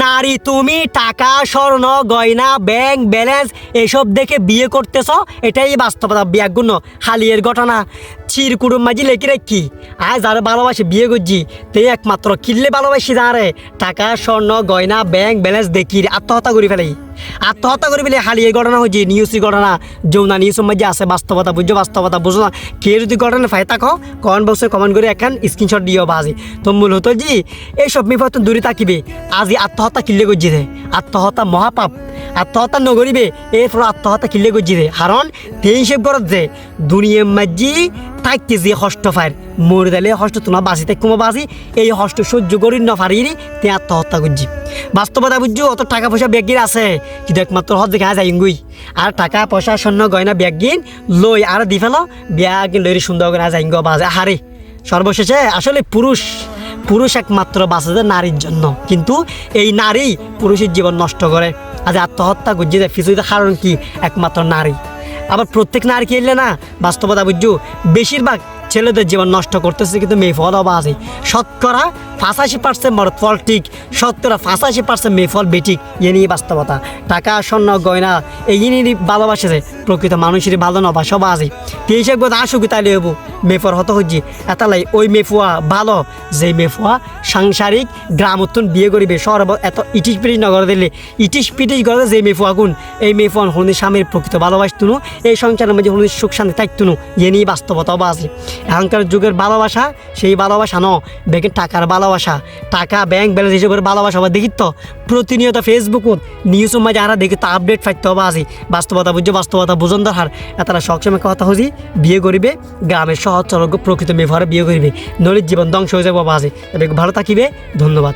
নারী, তুমি, টাকা, স্বর্ণ, গয়না, ব্যাংক, ব্যালেন্স, এসব দেখে বিয়ে করতেছ? এটাই বাস্তবতা বিয়াগুণ্য হালিয়ের ঘটনা। চির কুটুম মাঝি লেখি রেখি আজ আর ভালোবাসে বিয়ে করছি। তে একমাত্র কিনলে ভালোবাসি যারে। টাকা, স্বর্ণ, গয়না, ব্যাংক, ব্যালেন্স দেখি আত্মহত্যা করে ফেলে আত্মহত্যা করে ফেলে এই ঘটনা হয়েছে নিউজের ঘটনা। যৌনা নিউজ মাঝে আছে, বাস্তবতা বুঝছ বাস্তবতা বুঝো না। কে যদি ঘটনা ফাই থাকো কমেন্ট বক্সে কমেন্ট করে এখন স্ক্রিনশট দিও বাজি। তো মূলত জি এইসব বিপদ দূরে থাকিবে। আজি আত্মহত্যা কিনলে করছি আত্মহত্যা মহাপাপ। আত্মহত্যা নগরিবে এরপর আত্মহত্যা কিনলে দে কারণ তেই হিসেব করত যে দুনিয়ার মাঝি থাকতে যে কষ্ট ফার মরে দিলে কষ্ট তোমার বাঁচি থাকি কুমো বাঁচি। এই কষ্ট সহ্য করি না পারি তে আত্মহত্যা করছি বাস্তবতা বুঝছ? অত টাকা পয়সা ব্যাগিন আছে। কিন্তু একমাত্র হদ দেখা যায় ইঙ্গুই। আর টাকা পয়সা স্বর্ণ গয়না ব্যাগিন লই আর দি ফেলো, ব্যাগ লই সুন্দর করে যায় ইঙ্গ বাজে। হারে, সর্বশেষে আসলে পুরুষ পুরুষ একমাত্র বাঁচে নারীর জন্য। কিন্তু এই নারী পুরুষের জীবন নষ্ট করে। আজ আত্মহত্যা করছে যে পিছুতে কারণ কি? একমাত্র নারী। আবার প্রত্যেক নারী খেললে না, বাস্তবতা বুঝছ? বেশিরভাগ ছেলেদের জীবন নষ্ট করতেছে, কিন্তু মেয়ে ফল অবা আছে শতকরা পাঁচাশি পার্সেন্ট মরদ ফল ঠিক শতকরা পাঁচাশি পার্সেন্ট মেয়ে ফল বেঠিক, এ নিয়ে বাস্তবতা। টাকা, স্বর্ণ, গয়না, এই নিয়ে ভালোবাসেছে প্রকৃত মানুষের ভালো নবা সব আছে। হিসেবে কথা আসুক, তাইলে হব মেফর হত হচ্ছি এতালাই ওই মেফুয়া ভালো, যে মেফুয়া সাংসারিক গ্রাম উত্তন বিয়ে করিবে, সর্ব এত ইটিস পিটিস নগর দিলে ইটিস পিটিস করে যে মেফুয়া গুণ। এই মেফুয়ান হলুদি স্বামীর প্রকৃত ভালোবাসতুনু, এই সংসারের মধ্যে হলুদি সুখ শান্তি থাকতুনু, এ নিয়ে বাস্তবতা আছে। এখনকার যুগের ভালোবাসা, সেই ভালোবাসা ন ব্যাংকে টাকার ভালোবাসা। টাকা ব্যাংক ব্যালেন্স হিসেবে ভালোবাসা বা দেখি তো প্রতিনিয়ত ফেসবুক নিউজ মাঝে আরা দেখি, তো আপডেট ফাইতে হবে আছে বাস্তবতা বুঝছে বাস্তবতা বুঝন দরকার তারা সবসময় কথা হচ্ছি বিয়ে করিবে, গ্রামের সহজ সরল প্রকৃত মেয়ে বিয়ে করিবে। নলির জীবন ধ্বংস হয়ে যাব তবে ভালো থাকিবে, ধন্যবাদ।